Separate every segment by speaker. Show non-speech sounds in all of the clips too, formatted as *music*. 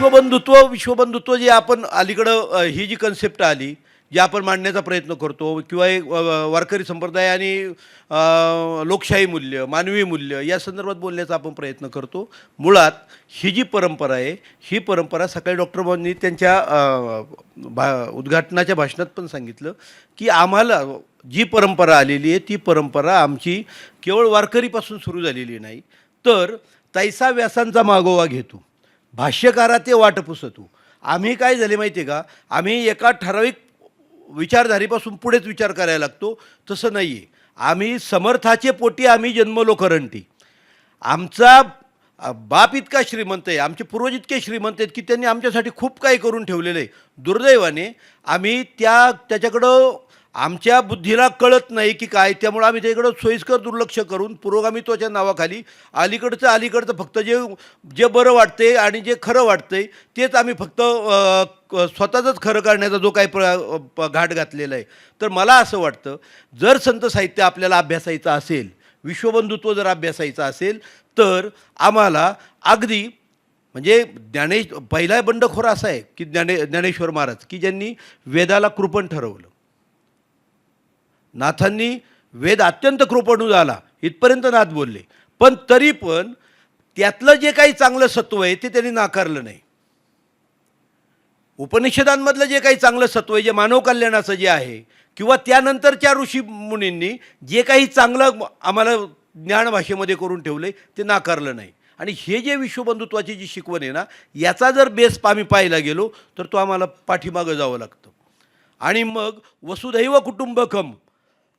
Speaker 1: विश्वबंधुत्व विश्वबंधुत्व जे आपण अलीकडं ही जी कन्सेप्ट आली जी आपण मांडण्याचा प्रयत्न करतो किंवा एक वारकरी संप्रदाय आणि लोकशाही मूल्य मानवी मूल्य या संदर्भात बोलण्याचा आपण प्रयत्न करतो. मुळात ही जी परंपरा आहे ही परंपरा सकाळी डॉक्टर बाबांनी त्यांच्या भा उद्घाटनाच्या भाषणात पण सांगितलं की आम्हाला जी परंपरा आलेली आहे ती परंपरा आमची केवळ वारकरीपासून सुरू झालेली नाही तर तैसा व्यासांचा मागोवा घेतो. भाष्यकारा ते वाटपुसतू आम्ही काय झाले माहिती आहे का? आम्ही एका ठराविक विचारधारेपासून पुढेच विचार करायला लागतो. तसं नाही आहे आम्ही समर्थाचे पोटी आम्ही जन्मलो करंटी आमचा बाप इतका श्रीमंत आहे आमचे पूर्वज इतके श्रीमंत आहेत की त्यांनी आमच्यासाठी खूप काही करून ठेवलेलं आहे. दुर्दैवाने आम्ही त्या त्याच्याकडं आमच्या बुद्धीला कळत नाही की काय त्यामुळं आम्ही त्याच्याकडं सोयीस्कर दुर्लक्ष करून पुरोगामित्वाच्या नावाखाली अलीकडचं अलीकडचं फक्त जे जे बरं वाटते आणि जे खरं वाटते तेच आम्ही फक्त स्वतःचंच खरं करण्याचा जो काही प्र प- घाट घातलेला आहे. तर मला असं वाटतं जर संत साहित्य आपल्याला अभ्यासायचं असेल विश्वबंधुत्व जर अभ्यासायचं असेल तर आम्हाला अगदी म्हणजे ज्ञानेश पहिला बंडखोर असा आहे की ज्ञाने ज्ञानेश्वर महाराज की ज्यांनी वेदाला कृपण ठरवलं. नाथांनी वेद अत्यंत कृपणू झाला इथपर्यंत नाथ बोलले. पण तरी पण त्यातलं जे काही चांगलं सत्व आहे ते त्यांनी नाकारलं नाही. उपनिषदांमधलं जे काही चांगलं सत्व आहे जे मानव कल्याणाचं जे आहे किंवा त्यानंतरच्या ऋषी मुनींनी जे काही चांगलं आम्हाला ज्ञान भाषेमध्ये करून ठेवलं आहे ते नाकारलं नाही. आणि हे जे विश्वबंधुत्वाची जी शिकवण आहे ना याचा जर बेस आम्ही पाहायला गेलो तर तो आम्हाला पाठीमागं जावं लागतं. आणि मग वसुधैव कुटुंबकम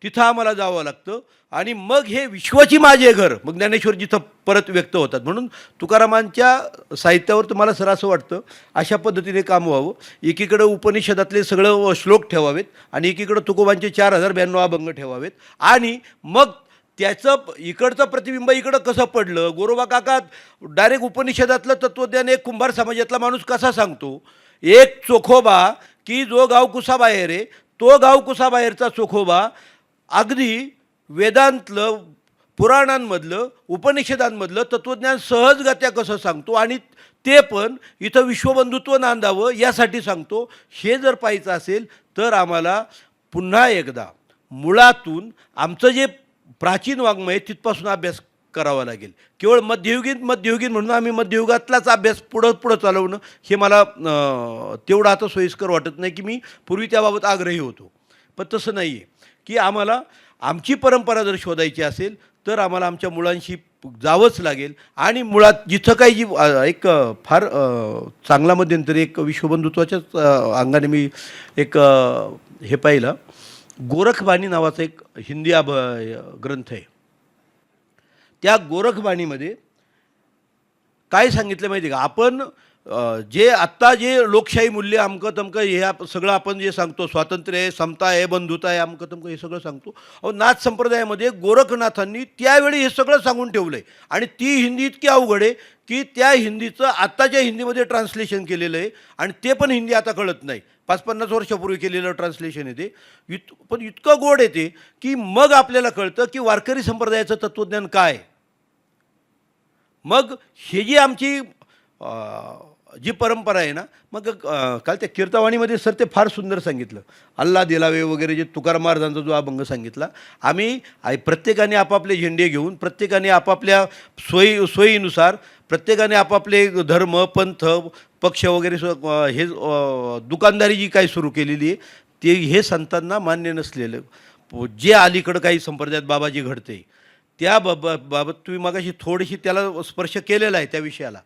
Speaker 1: तिथं आम्हाला जावं लागतं. आणि मग हे विश्वाची माझे घर. मग ज्ञानेश्वर जिथं परत व्यक्त होतात. म्हणून तुकारामांच्या साहित्यावर तुम्हाला सर असं वाटतं अशा पद्धतीने काम व्हावं. एकीकडं उपनिषदातले सगळं श्लोक ठेवावेत आणि एकीकडं तुकोबांचे चार हजार ब्याण्णव अभंग ठेवावेत. आणि मग त्याचं इकडचं प्रतिबिंब इकडं कसं पडलं? गोरोबा काका डायरेक्ट उपनिषदातलं तत्त्वज्ञान एक कुंभार समाजातला माणूस कसा सांगतो? एक चोखोबा की जो गाव कुसाबाहेर आहे तो गाव कुसाबाहेरचा चोखोबा अगदी वेदांतलं पुराणांमधलं उपनिषदांमधलं तत्त्वज्ञान सहजगत्या कसं सांगतो आणि ते पण इथं विश्वबंधुत्व नांदावं यासाठी सांगतो. हे जर पाहायचं असेल तर आम्हाला पुन्हा एकदा मुळातून आमचं जे प्राचीन वाङ्मय आहे तिथपासून अभ्यास करावा लागेल. केवळ मध्ययुगीन मध्ययुगीन म्हणून आम्ही मध्ययुगातलाच अभ्यास पुढं पुढं चालवणं हे मला तेवढं आता सोयीस्कर वाटत नाही की मी पूर्वी त्याबाबत आग्रही होतो. पण तसं नाही आहे की आम्हाला आमची परंपरा जर शोधायची असेल तर आम्हाला आमच्या मुलांशी जावंच लागेल. आणि मुळात जिथं काही जी एक फार चांगला मध्यंतरी एक विश्वबंधुत्वाच्याच अंगाने मी एक हे पाहिलं. गोरखबाणी नावाचा एक हिंदी अभ ग्रंथ आहे. त्या गोरखबाणीमध्ये काय सांगितलं माहिती आहे का? आपण जे आत्ता जे लोकशाही मूल्य अमकं तमकं हे आप सगळं आपण जे सांगतो स्वातंत्र्य आहे समता आहे बंधुता आहे अमकं तमकं हे सगळं सांगतो. अहो नाथ संप्रदायामध्ये गोरखनाथांनी त्यावेळी हे सगळं सांगून ठेवलं आहे आणि ती हिंदी इतकी अवघड आहे की त्या हिंदीचं आत्ताच्या हिंदीमध्ये ट्रान्सलेशन केलेलं आहे आणि ते पण हिंदी आता कळत नाही. पाच पन्नास वर्षापूर्वी केलेलं ट्रान्सलेशन येते इत पण इतकं गोड येते की मग आपल्याला कळतं की वारकरी संप्रदायाचं तत्त्वज्ञान काय मग हे जी आमची जी परंपरा आहे ना मग काल त्या कीर्तवाणीमध्ये सर ते फार सुंदर सांगितलं. अल्ला दिलावे वगैरे जे तुकाराम महाराजांचा जो अभंग सांगितला आम्ही प्रत्येकाने आपापले झेंडे घेऊन प्रत्येकाने आपापल्या सोयी सोयीनुसार प्रत्येकाने आपापले धर्म पंथ पक्ष वगैरे सु- हे दुकानदारी जी काही सुरू केलेली आहे ते हे संतांना मान्य नसलेलं. जे अलीकडं काही संप्रदायात बाबाजी घडते त्या बाब बाबत तुम्ही मगाशी थोडीशी त्याला स्पर्श केलेला आहे त्या विषयाला.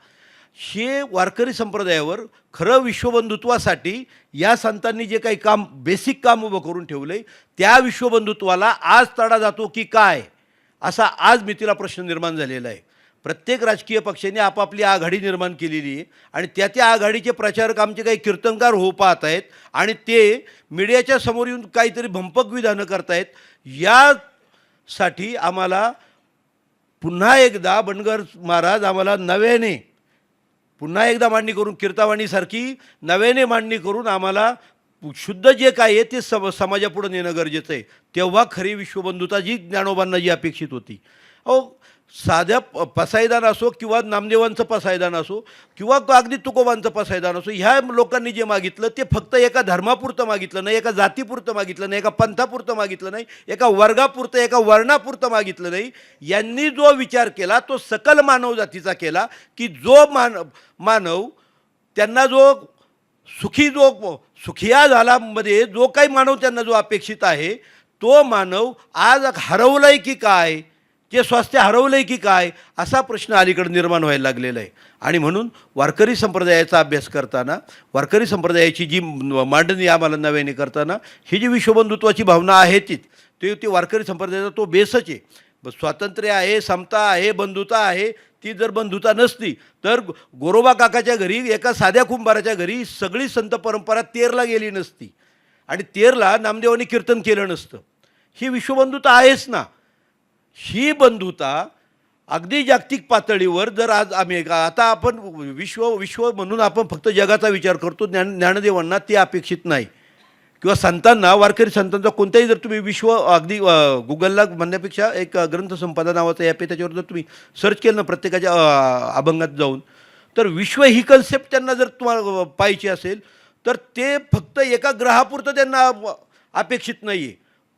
Speaker 1: हे वारकरी संप्रदायावर खरं विश्वबंधुत्वासाठी या संतांनी जे काही काम बेसिक काम उभं करून ठेवलं आहे त्या विश्वबंधुत्वाला आज तडा जातो की काय? असा आज मितीला प्रश्न निर्माण झालेला आहे. प्रत्येक राजकीय पक्षाने आपापली आघाडी निर्माण केलेली आहे आणि त्या त्या आघाडीचे प्रचारक आमचे काही कीर्तनकार हो पाहत आहेत आणि ते मीडियाच्या समोर येऊन काहीतरी भंपक विधानं करतायत यासाठी आम्हाला पुन्हा एकदा बनगर महाराज आम्हाला नव्याने पुन्हा एकदा मांडणी करून कीर्तावाणीसारखी नव्याने मांडणी करून आम्हाला शुद्ध जे काय आहे ते सम समाजापुढं नेणं गरजेचं आहे. तेव्हा खरी विश्वबंधुता जी ज्ञानोबांना जी अपेक्षित होती. अहो साध्या प- पसायदान असो किंवा नामदेवांचं पसायदान असो किंवा अगदी तुकोबांचं पसायदान असो ह्या लोकांनी जे मागितलं ते फक्त एका धर्मापुरतं मागितलं नाही एका जातीपुरतं मागितलं नाही एका पंथापुरतं मागितलं नाही एका वर्गापुरतं एका वर्णापुरतं मागितलं नाही. यांनी जो विचार केला तो सकल मानव जातीचा केला की जो मान मानव त्यांना जो सुखी जो सुखिया झालामध्ये जो काही मानव त्यांना जो अपेक्षित आहे तो मानव आज हरवलाय की काय? ते स्वास्थ्य हरवलं आहे की काय असा प्रश्न अलीकडे निर्माण व्हायला लागलेला आहे. आणि म्हणून वारकरी संप्रदायाचा अभ्यास करताना वारकरी संप्रदायाची जी मांडणी आम्हाला नव्याने करताना ही जी विश्वबंधुत्वाची भावना आहे तीच ते ती वारकरी संप्रदायाचा तो बेसच आहे. स्वातंत्र्य आहे समता आहे बंधुता आहे ती जर बंधुता नसती तर गोरोबा काकाच्या घरी एका साध्या कुंभाराच्या घरी सगळी संत परंपरा तेरला गेली नसती. आणि तेरला नामदेवाने कीर्तन केलं नसतं. ही विश्वबंधुता आहेच ना. ही बंधुता अगदी जागतिक पातळीवर जर आज आम्ही आता आपण विश्व विश्व म्हणून आपण फक्त जगाचा विचार करतो ज्ञान ज्ञानदेवांना ते अपेक्षित नाही. किंवा संतांना वारकरी संतांचा कोणताही जर तुम्ही विश्व अगदी गुगलला म्हणण्यापेक्षा एक ग्रंथसंपादा ग्रंथसंपदा नावाचं ॲप आहे त्याच्यावर जर तुम्ही सर्च केलं ना प्रत्येकाच्या अभंगात जाऊन तर विश्व ही कन्सेप्ट त्यांना जर तुम्हाला पाहिजे असेल तर ते फक्त एका ग्रहापुरतं त्यांना अपेक्षित नाही आहे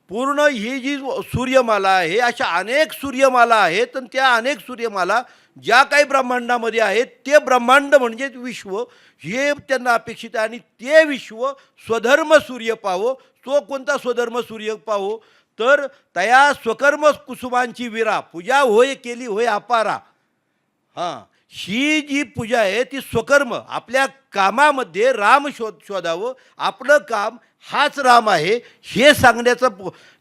Speaker 1: पूर्ण ही जी सूर्यमाला आहे अशा अनेक सूर्यमाला आहेत आणि त्या अनेक सूर्यमाला ज्या काही ब्रह्मांडामध्ये आहेत ते ब्रह्मांड म्हणजे विश्व हे त्यांना अपेक्षित आहे आणि ते विश्व स्वधर्म सूर्य पाहो तो कोणता स्वधर्म सूर्य पाहो तर तया स्वकर्म कुसुमांची विरा पूजा होय केली होय अपारा. हां. ही जी पूजा आहे ती स्वकर्म. आपल्या कामामध्ये राम शोध शोधावं. आपलं काम हाच राम आहे हे सांगण्याचा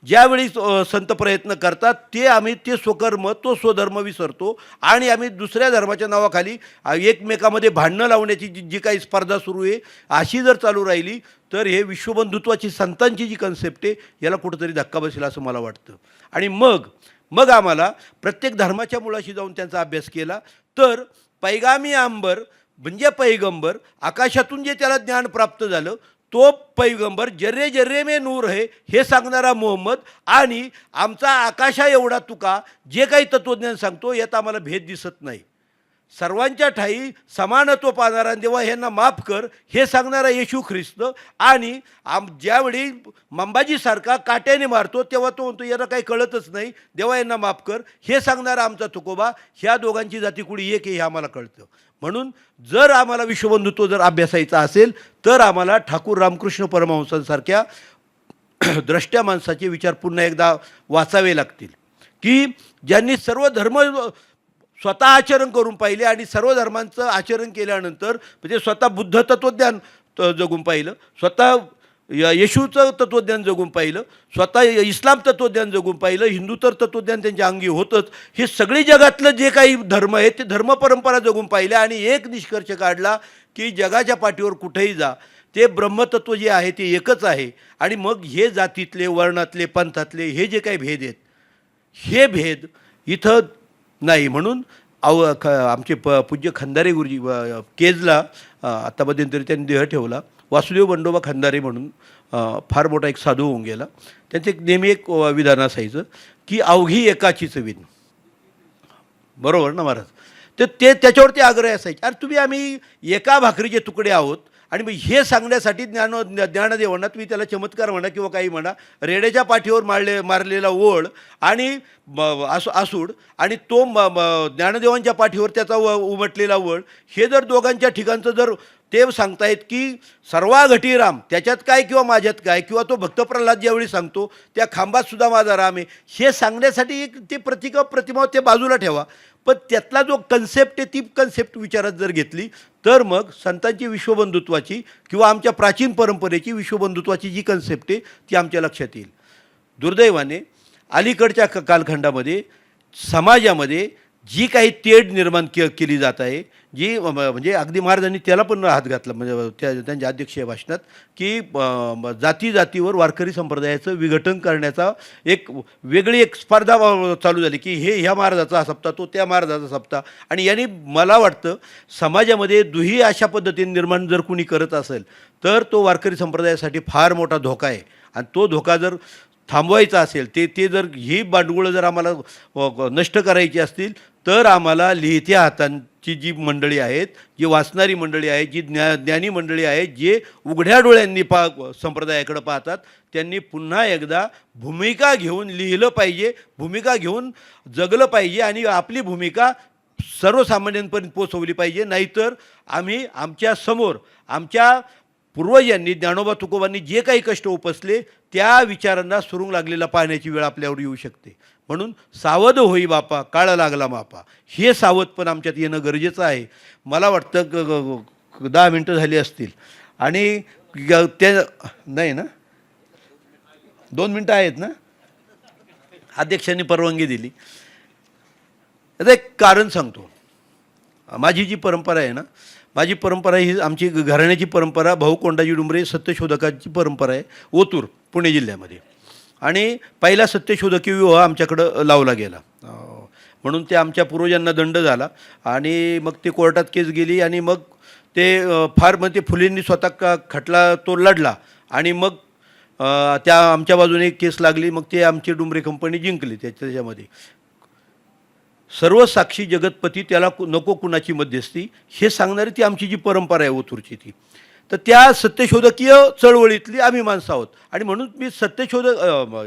Speaker 1: ज्यावेळी संत प्रयत्न करतात ते आम्ही ते स्वकर्म तो स्वधर्म विसरतो. आणि आम्ही दुसऱ्या धर्माच्या नावाखाली एकमेकामध्ये भांडणं लावण्याची जी जी काही स्पर्धा सुरू आहे अशी जर चालू राहिली तर हे विश्वबंधुत्वाची संतांची जी कन्सेप्ट आहे याला कुठंतरी धक्का बसेल असं मला वाटतं. आणि मग मग आम्हाला प्रत्येक धर्माच्या मुळाशी जाऊन त्यांचा अभ्यास केला तर पैगामी आंबर म्हणजे पैगंबर आकाशातून जे त्याला ज्ञान प्राप्त झालं तो पैगंबर जर्रे जर्रे मे नूर है हे सांगणारा मोहम्मद आणि आमचा आकाशा एवढा तुका जे काही तत्त्वज्ञान सांगतो यात आम्हाला भेद दिसत नाही. सर्वांच्या ठाई समानत्व पाहणारा देवा ह्यांना माफ कर हे सांगणारा येशू ख्रिस्त आणि आम ज्यावेळी मंबाजीसारखा काट्याने मारतो तेव्हा तो म्हणतो यांना काही कळतच नाही देवा यांना माफ कर. हे सांगणारा आमचा तुकोबा ह्या दोघांची जाती कुणी एक आहे हे आम्हाला कळतं. म्हणून जर आम्हाला विश्वबंधुत्व जर अभ्यासायचा असेल तर आम्हाला ठाकूर रामकृष्ण परमहंसांसारख्या *clears throat* द्रष्ट्या माणसाचे विचार पुन्हा एकदा वाचावे लागतील. की ज्यांनी सर्व धर्म स्वतः आचरण करून पाहिले आणि सर्व धर्मांचं आचरण केल्यानंतर म्हणजे स्वतः बुद्ध तत्त्वज्ञान त- जगून पाहिलं स्वतः य- येशूचं तत्त्वज्ञान जगून पाहिलं स्वतः इस्लाम तत्त्वज्ञान जगून पाहिलं हिंदू तर तत्त्वज्ञान त्यांच्या अंगी होतंच. हे सगळी जगातलं जे काही धर्म आहे ते धर्म परंपरा जगून पाहिल्या आणि एक निष्कर्ष काढला की जगाच्या पाठीवर कुठेही जा. ते ब्रह्मतत्व जे आहे ते एकच आहे. आणि मग हे जातीतले वर्णातले पंथातले हे जे काही भेद आहेत हे भेद इथं नाही म्हणून अव ख आमचे प पूज्य खंदारे गुरुजी केजला आत्तापर्यंत तरी त्यांनी देह ठेवला. वासुदेव बंडोबा खंदारे म्हणून फार मोठा एक साधू होऊन गेला. त्यांचं एक नेहमी एक विधान असायचं की अवघी एकाचीच विन. बरोबर ना महाराज? तर ते त्याच्यावरती आग्रह असायचे. अरे तुम्ही आम्ही एका भाकरीचे तुकडे आहोत आणि मग हे सांगण्यासाठी ज्ञान ज्ञानदेवांना तुम्ही त्याला चमत्कार म्हणा किंवा काही म्हणा रेड्याच्या पाठीवर मारले मारलेला ओळ आणि ब- आसू आसूड आणि तो म- ज्ञानदेवांच्या पाठीवर त्याचा व उमटलेला वळ हे जर दोघांच्या ठिकाणचं जर ते सांगतायत की सर्वाघटी राम त्याच्यात काय किंवा माझ्यात काय किंवा तो भक्त प्रल्हाद ज्यावेळी सांगतो त्या खांबात सुद्धा माझा राम आहे हे सांगण्यासाठी एक ते प्रतिक प्रतिमा ते बाजूला ठेवा. पण त्यातला जो कन्सेप्ट आहे ती कन्सेप्ट विचारात जर घेतली तर मग संतांची विश्वबंधुत्वाची किंवा आमच्या प्राचीन परंपरेची विश्वबंधुत्वाची जी कन्सेप्ट आहे ती आमच्या लक्षात येईल. दुर्दैवाने अलीकडच्या क कालखंडामध्ये समाजामध्ये जी काही तेढ निर्माण के केली जात आहे जी म्हणजे अगदी महाराजांनी त्याला पण हात घातला म्हणजे त्या त्यांच्या अध्यक्षीय भाषणात की जाती जातीवर वारकरी संप्रदायाचं विघटन करण्याचा एक वेगळी एक स्पर्धा चालू झाली की हे ह्या महाराजाचा सप्ताह तो त्या महाराजाचा सप्ताह आणि यांनी मला वाटतं समाजामध्ये दुही अशा पद्धतीने निर्माण जर कुणी करत असेल तर तो वारकरी संप्रदायासाठी फार मोठा धोका आहे. आणि तो धोका जर थांबवायचं असेल ते ते जर ही बांडगुळं जर आम्हाला नष्ट करायची असतील तर आम्हाला लिहित्या हातांची जी मंडळी आहेत जी वाचणारी मंडळी आहेत जी ज्ञा ज्ञानी मंडळी आहेत जे उघड्या डोळ्यांनी पा संप्रदायाकडे पाहतात त्यांनी पुन्हा एकदा भूमिका घेऊन लिहिलं पाहिजे भूमिका घेऊन जगलं पाहिजे आणि आपली भूमिका सर्वसामान्यांपर्यंत पोचवली पाहिजे. नाहीतर आम्ही आमच्यासमोर आमच्या पूर्वजांनी ज्ञानोबा तुकोबांनी जे काही कष्ट उपसले त्या विचारांना सुरुंग लागलेला पाहण्याची वेळ आपल्यावर येऊ शकते. म्हणून सावध होई बापा काळ लागला बापा. हे सावध पण आमच्यात येणं गरजेचं आहे. मला वाटतं ग- ग- दहा मिनटं झाली असतील. आणि ते नाही ना? दोन मिनटं आहेत ना? अध्यक्षांनी परवानगी दिली. आता एक कारण सांगतो. माझी जी परंपरा आहे ना माझी परंपरा ही आमची घराण्याची परंपरा भाऊ कोंडाजी डुंबरे सत्यशोधकाची परंपरा आहे ओतूर पुणे जिल्ह्यामध्ये. आणि पहिला सत्यशोधकी विवाह आमच्याकडं लावला गेला. म्हणून ते आमच्या पूर्वजांना दंड झाला. आणि मग ते कोर्टात केस गेली आणि मग ते फार मग ते फुलेंनी स्वतः का खटला तो लढला. आणि मग त्या आमच्या बाजूने एक केस लागली मग ते आमची डुंबरे कंपनी जिंकली त्याच्या त्याच्यामध्ये. सर्व साक्षी जगतपती त्याला कु- नको कुणाची मध्यस्थी हे सांगणारी ती आमची जी परंपरा आहे ओतूरची ती. तर त्या सत्यशोधकीय चळवळीतली आम्ही माणसं आहोत. आणि म्हणून मी सत्यशोधक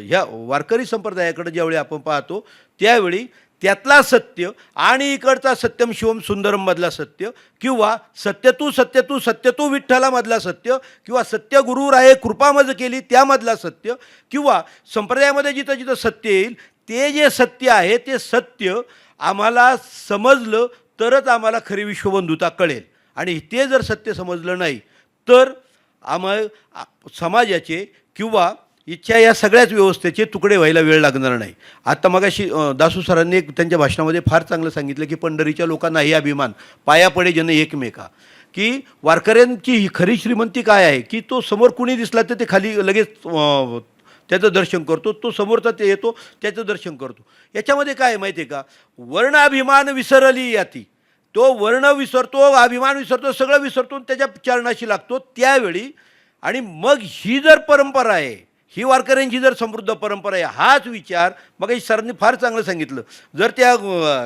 Speaker 1: ह्या वारकरी संप्रदायाकडे ज्यावेळी आपण पाहतो त्यावेळी त्यातला सत्य आणि इकडचा सत्यम शिवम सुंदरम मधला सत्य किंवा सत्य तू सत्य तू सत्य तू विठ्ठला मधला सत्य किंवा सत्य गुरु आहे कृपा मज केली त्यामधला सत्य किंवा संप्रदायामध्ये जिथं जिथं सत्य येईल ते जे सत्य आहे ते सत्य आम्हाला समजलं तरच आम्हाला खरी विश्वबंधुता कळेल. आणि ते जर सत्य समजलं नाही तर आम्हा समाजाचे किंवा इच्छा या सगळ्याच व्यवस्थेचे तुकडे व्हायला वेळ लागणार नाही. आता मगाशी दासू सरांनी एक त्यांच्या भाषणामध्ये फार चांगलं सांगितलं की पंढरीच्या लोकांना हे अभिमान पाया पडे जन एकमेका. की वारकऱ्यांची ही खरी श्रीमंती काय आहे? की तो समोर कुणी दिसला तर ते खाली लगेच त्याचं दर्शन करतो तो समोरचा ते येतो त्याचं दर्शन करतो. याच्यामध्ये काय आहे माहिती आहे का? वर्ण अभिमान विसरली याती. तो वर्ण विसरतो अभिमान विसरतो सगळं विसरतो त्याच्या चरणाशी लागतो त्यावेळी. आणि मग ही जर परंपरा आहे ही वारकऱ्यांची जर समृद्ध परंपरा आहे हाच विचार मग सरांनी फार चांगलं सांगितलं. जर त्या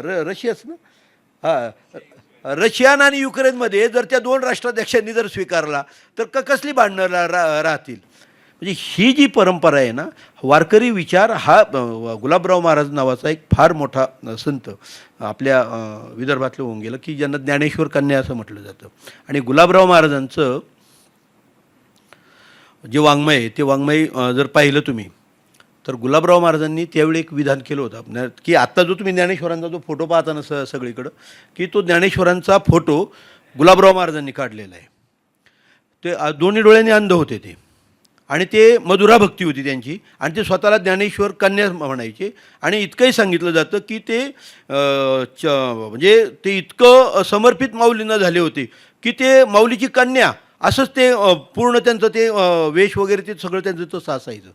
Speaker 1: र रशियाच ना? हां रशियान आणि युक्रेनमध्ये जर त्या दोन राष्ट्राध्यक्षांनी जर स्वीकारला तर क कसली भांडणं रा रा- राहतील? म्हणजे ही जी परंपरा आहे ना वारकरी विचार हा गुलाबराव महाराज नावाचा एक फार मोठा संत आपल्या विदर्भातलं होऊन गेलं की ज्यांना ज्ञानेश्वर कन्या असं म्हटलं जातं. आणि गुलाबराव महाराजांचं जे वाङ्मय आहे ते वाङ्मय जर पाहिलं तुम्ही तर गुलाबराव महाराजांनी त्यावेळी एक विधान केलं होतं. की आत्ता जो तुम्ही ज्ञानेश्वरांचा जो फोटो पाहता ना स सगळीकडं की तो ज्ञानेश्वरांचा फोटो गुलाबराव महाराजांनी काढलेला आहे. ते दोन्ही डोळ्यांनी अंध होते ते. आणि ते मधुरा भक्ती होती त्यांची. आणि ते स्वतःला ज्ञानेश्वर कन्या म्हणायचे. आणि इतकंही सांगितलं जातं की ते च म्हणजे ते इतकं समर्पित माऊलींना झाले होते की ते माऊलीची कन्या असंच ते पूर्ण त्यांचं ते वेश वगैरे ते सगळं त्यांचं तसं असायचं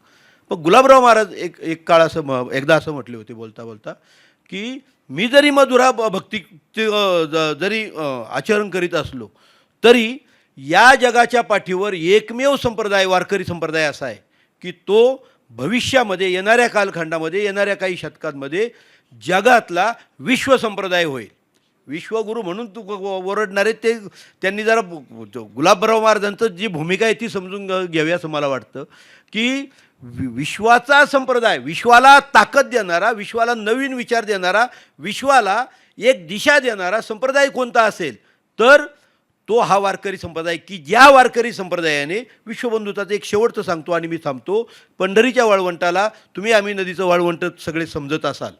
Speaker 1: पण गुलाबराव महाराज एक एक काळ असं म एकदा असं म्हटले होते बोलता बोलता की मी जरी मधुरा भक्ती ते, ज- जरी आचरण करीत असलो तरी या जगाच्या पाठीवर एकमेव संप्रदाय वारकरी संप्रदाय असा आहे की तो भविष्यामध्ये येणाऱ्या कालखंडामध्ये येणाऱ्या काही शतकांमध्ये जगातला विश्व संप्रदाय होईल. विश्वगुरू म्हणून तू ओरडणारे ते त्यांनी जरा गुलाबराव महाराजांचं जी भूमिका आहे ती समजून घ्यावी असं मला वाटतं की वि- विश्वाचा संप्रदाय विश्वाला ताकद देणारा विश्वाला नवीन विचार देणारा विश्वाला एक दिशा देणारा संप्रदाय कोणता असेल तर तो हा वारकरी संप्रदाय की ज्या वारकरी संप्रदायाने विश्वबंधुताचं एक शेवटचं सांगतो आणि मी थांबतो. पंढरीच्या वाळवंटाला तुम्ही आम्ही नदीचं वाळवंट सगळे समजत असाल.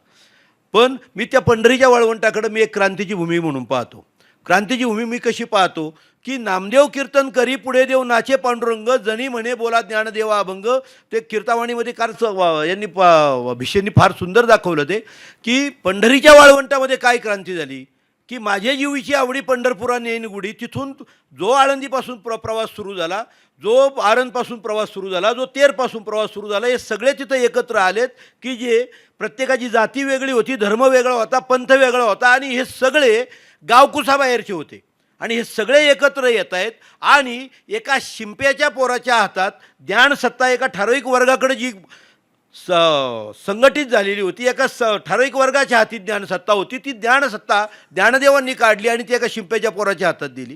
Speaker 1: पण मी त्या पंढरीच्या वाळवंटाकडं मी एक क्रांतीची भूमी म्हणून पाहतो. क्रांतीची भूमी मी कशी पाहतो? की नामदेव कीर्तन करी पुढे देव नाचे पांडुरंग जणी म्हणे बोला ज्ञानदेवा अभंग. ते कीर्तावाणीमध्ये कार स- यांनी पा भिषेंनी फार सुंदर दाखवलं ते. की पंढरीच्या वाळवंटामध्ये काय क्रांती झाली? की माझ्या जीवीची आवडी पंढरपुरा नेन गुढी तिथून जो आळंदीपासून प्र प्रवास सुरू झाला जो आरणपासून प्रवास सुरू झाला जो तेरपासून प्रवास सुरू झाला हे सगळे तिथं एकत्र आलेत की जे प्रत्येकाची जाती वेगळी होती धर्म वेगळा होता पंथ वेगळा होता आणि हे सगळे गावकुसाबाहेरचे होते. आणि हे सगळे एकत्र येत आहेत आणि एका शिंप्याच्या पोराच्या हातात ज्ञानसत्ता एका ठराविक वर्गाकडे जी स संघटित झालेली होती. एका स ठराविक वर्गाच्या हाती ज्ञानसत्ता होती. ती ज्ञानसत्ता ज्ञानदेवांनी काढली आणि ती एका शिंप्याच्या पोराच्या हातात दिली.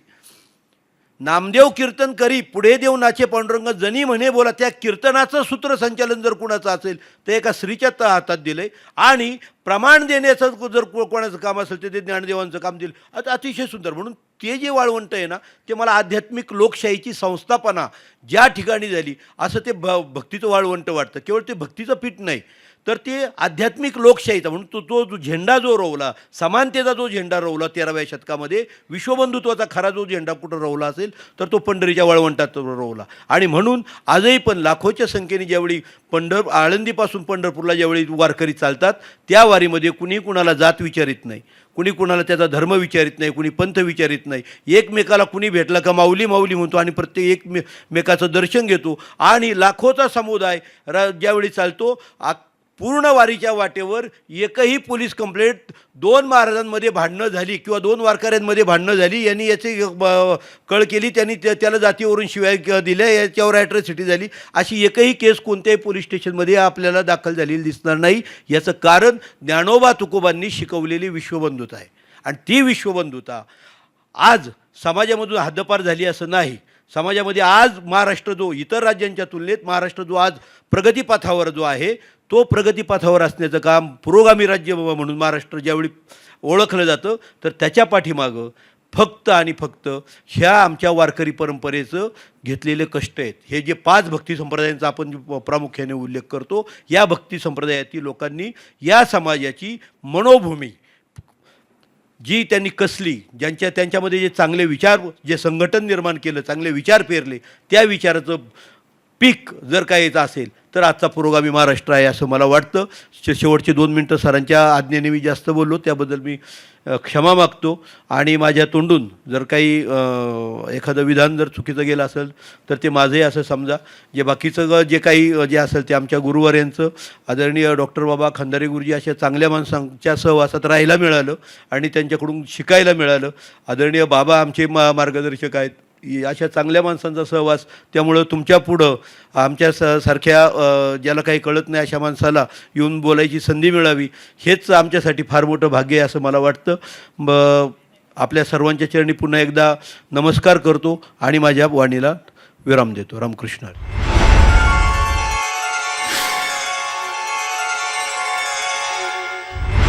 Speaker 1: नामदेव कीर्तन करी पुढे देव नाचे पांडुरंग जनी म्हणे बोला त्या कीर्तनाचं सूत्रसंचालन जर कुणाचं असेल तर एका स्त्रीच्या हातात हातात आहे आणि प्रमाण देण्याचं जर को- कोणाचं काम असेल तर ते ज्ञानदेवांचं काम दिलं. आता अतिशय सुंदर. म्हणून ते जे वाळवंट आहे ना ते मला आध्यात्मिक लोकशाहीची संस्थापना ज्या ठिकाणी झाली असं ते भ भक्तीचं वाळवंट वाटतं. केवळ ते भक्तीचं पीठ नाही तर ते आध्यात्मिक लोकशाहीचा म्हणून तो तो जो झेंडा जो रोवला समानतेचा जो झेंडा रोवला तेराव्या शतकामध्ये विश्वबंधुत्वाचा खरा जो झेंडा कुठं रोवला असेल तर तो पंढरीच्या वळवंटात रोवला. आणि म्हणून आजही पण लाखोच्या संख्येने ज्यावेळी पंढर आळंदीपासून पंढरपूरला ज्यावेळी वारकरी चालतात त्या वारीमध्ये कुणी कुणाला जात विचारित नाही. कुणी कुणाला त्याचा धर्म विचारित नाही कुणी पंथ विचारित नाही. एकमेकाला कुणी भेटला का माऊली माऊली म्हणतो आणि प्रत्येक एकमेकाचं दर्शन घेतो. आणि लाखोचा समुदाय र ज्यावेळी चालतो आ पूर्ण वारीच्या वाटेवर एकही पोलीस कंप्लेंट दोन महाराजांमध्ये भांडणं झाली किंवा दोन वारकऱ्यांमध्ये भांडणं झाली यांनी याची कळ केली त्यांनी त्या- त्याला जातीवरून शिवाय दिल्या याच्यावर ॲट्रॉसिटी झाली. अशी एकही केस कोणत्याही पोलीस स्टेशनमध्ये आपल्याला दाखल झालेली दिसणार नाही. याचं कारण ज्ञानोबा तुकोबांनी शिकवलेली विश्वबंधुता आहे. आणि ती विश्वबंधुता आज समाजामधून हद्दपार झाली असं नाही. समाजामध्ये आज महाराष्ट्र जो इतर राज्यांच्या तुलनेत महाराष्ट्र जो आज प्रगतीपथावर जो आहे तो प्रगतीपथावर असण्याचं काम पुरोगामी राज्य म्हणून महाराष्ट्र ज्यावेळी ओळखलं जातं तर त्याच्या पाठीमागं फक्त आणि फक्त ह्या आमच्या वारकरी परंपरेचं घेतलेले कष्ट आहेत. हे जे पाच भक्ती संप्रदायांचा आपण प्रामुख्याने उल्लेख करतो या भक्ती संप्रदायातील लोकांनी या समाजाची मनोभूमी जी त्यांनी कसली ज्यांच्या त्यांच्यामध्ये जे चांगले विचार जे संघटन निर्माण केलं चांगले विचार पेरले त्या विचाराचं पीक जर काय येत असेल तर आजचा पुरोगामी महाराष्ट्र आहे असं मला वाटतं. शेवटचे दोन मिनटं सरांच्या आज्ञेने मी जास्त बोललो त्याबद्दल मी क्षमा मागतो आणि माझ्या तोंडून जर काही एखादं विधान जर चुकीचं गेलं असेल तर ते माझंही असं समजा. जे बाकीचं ग- जे काही जे असेल ते आमच्या गुरुवार यांचं. आदरणीय डॉक्टर बाबा खंदारे गुरुजी अशा चांगल्या माणसांच्या सहवासात राहायला मिळालं आणि त्यांच्याकडून शिकायला मिळालं. आदरणीय बाबा आमचे मा मार्गदर्शक आहेत. अशा चांगल्या माणसांचा सहवास त्यामुळं तुमच्या पुढं आमच्या स सारख्या ज्याला काही कळत नाही अशा माणसाला येऊन बोलायची संधी मिळावी हेच आमच्यासाठी फार मोठं भाग्य आहे असं मला वाटतं. ब आपल्या सर्वांच्या चरणी पुन्हा एकदा नमस्कार करतो आणि माझ्या वाणीला विराम देतो. रामकृष्ण